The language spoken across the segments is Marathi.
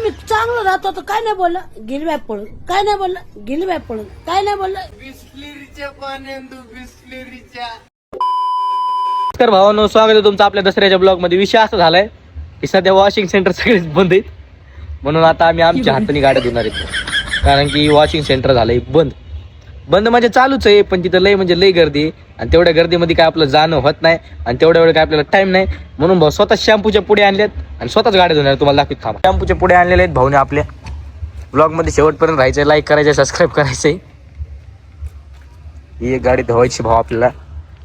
आम्ही चांगलं राहतो तर काय नाही बोललं. गेली बाय पळून. काय नाही बोललं. गेली बाय पळून. काय नाही बोललं. बिस्लेरीच्या पाण्यात बिस्लेरीच्या. नमस्कार भावांनो स्वागत आहे तुमचं आपल्या दसऱ्याच्या ब्लॉगमध्ये विषय असा झालाय की सध्या वॉशिंग सेंटर सगळेच बंद आहेत. म्हणून आता आम्ही आमच्या हाताने गाड्या धुणार आहेत. कारण की वॉशिंग सेंटर झालंय बंद. बंद म्हणजे चालूच आहे पण तिथं लय म्हणजे लय गर्दी आहे. आणि तेवढ्या गर्दीमध्ये काय आपलं जाणं होत नाही आणि तेवढ्या वेळ काय आपल्याला टाइम नाही. म्हणून भाऊ स्वतः शॅम्पूच्या पुढे आणल्यात आणि स्वतःच गाड्या धुणार तुम्हाला दाखवत थांबा. शॅम्पूच्या पुढे आणलेले आहेत भाऊने आपल्या ब्लॉगमध्ये शेवटपर्यंत राहायचं लाईक करायचं सबस्क्राईब करायचंय. ही एक गाडी धुवायची भाऊ आपल्याला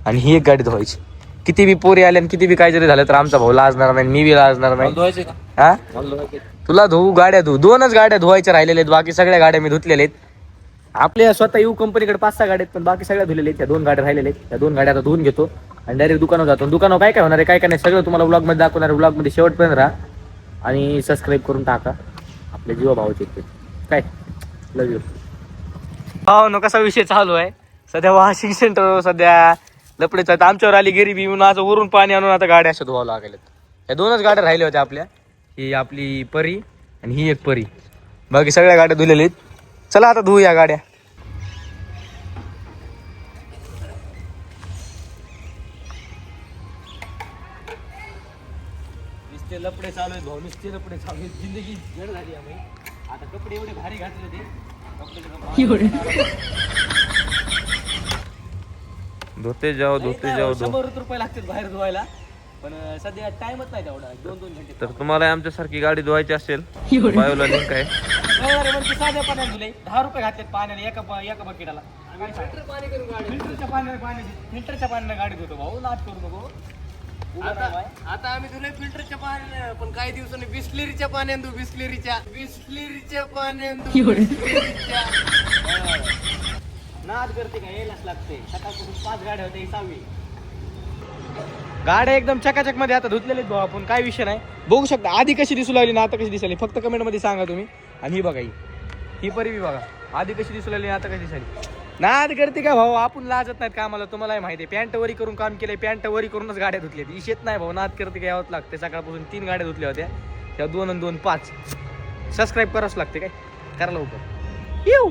आणि ही एक गाडी धुवायची. किती बी पोरी आल्या आणि किती बी काय जरी झालं तर आमचा भाऊ लाजणार नाही मी बी लाजणार नाही. हा? तुला धुवू गाड्या धुवू दोनच गाड्या धुवायच्या राहिलेल्या आहेत बाकी सगळ्या गाड्या मी धुतलेल्या आहेत. आपल्या स्वतः यू कंपनीकडे पाच सहा गाड्या आहेत पण बाकी सगळ्या धुलेल्या आहेत. त्या दोन गाड्या राहिलेल्या आहेत. त्या दोन गाड्या आता धुवून घेतो आणि डायरेक्ट दुकानावर जातो. दुकानावर काय काय होणार आहे काय काय नाही सगळं तुम्हाला ब्लॉगमध्ये दाखवणार आहे. ब्लॉगमध्ये शेवटपर्यंत राहा आणि सबस्क्राईब करून टाका. आपल्या जीवा भावाचे काय? लव यू भाव न कसा विषय चालू आहे? सध्या वॉशिंग सेंटर सध्या लपडेच आहेत. आमच्यावर आली गरिबी म्हणून आज वरून पाणी आणून आता गाड्या अशा धुवावं लागल्यात. या दोनच गाड्या राहिल्या होत्या आपल्या. ही आपली परी आणि ही एक परी. बाकी सगळ्या गाड्या धुलेल्या आहेत. चला आता धुवू या गाड्या. नुसते लपडे चालू आहेत भाऊ नुसते लपडे चालू आहेत. जिंदगी जड झाली आहे आता कपडे एवढे भारी घातले होते. धुते जाओ धुते जाओ शंभर रुपये लागतात बाहेर धुवायला. पण सध्या टाइमच नाही तेवढा. दोन दोन घंटे तर तुम्हाला आमच्यासारखी गाडी धुवायची असेल बायोला लिंक आहे. म्हणजे साध्या धुले. दहा रुपये घातलेत पाण्याने एका ब- एका बकेटाला फिल्टरच्या पाण्याने पाणी फिल्टरच्या पाण्याने गाडी धुतो भाऊ. नाच करू नको. आता आम्ही तुला फिल्टरच्या पाण्याने पण काही दिवसांनी बिस्लेरीच्या पाण्यात बिस्लेरीच्या. बिस्लेरीच्या बिस्लेरीच्या. नाद करते का? यायलाच लागते. सकाळपासून पाच गाड्या होत्या ही सहावी. गाड्या एकदम चकाचकमध्ये आता धुतलेले भाऊ आपण. काय विषय नाही. बघू शकता आधी कशी दिसू लागली ना आता कशी दिसली फक्त कमेंटमध्ये सांगा तुम्ही. आणि ही बघा ही. ही परी बी बघा. आधी कशी दिसू लागली आता कशी दिसली नाद करते का भाऊ? आपण लाजत नाहीत कामाला. तुम्हाला माहिती आहे पॅन्ट वरी करून काम केले पॅन्ट वरी करूनच गाड्या धुतल्या इशेत नाही भाऊ नाद करते का यावंच लागते सकाळपासून तीन गाड्या धुतल्या होत्या. त्या दोन आणि दोन पाच. सबस्क्राईब करावंच लागते काय? करा लवकर. येऊ!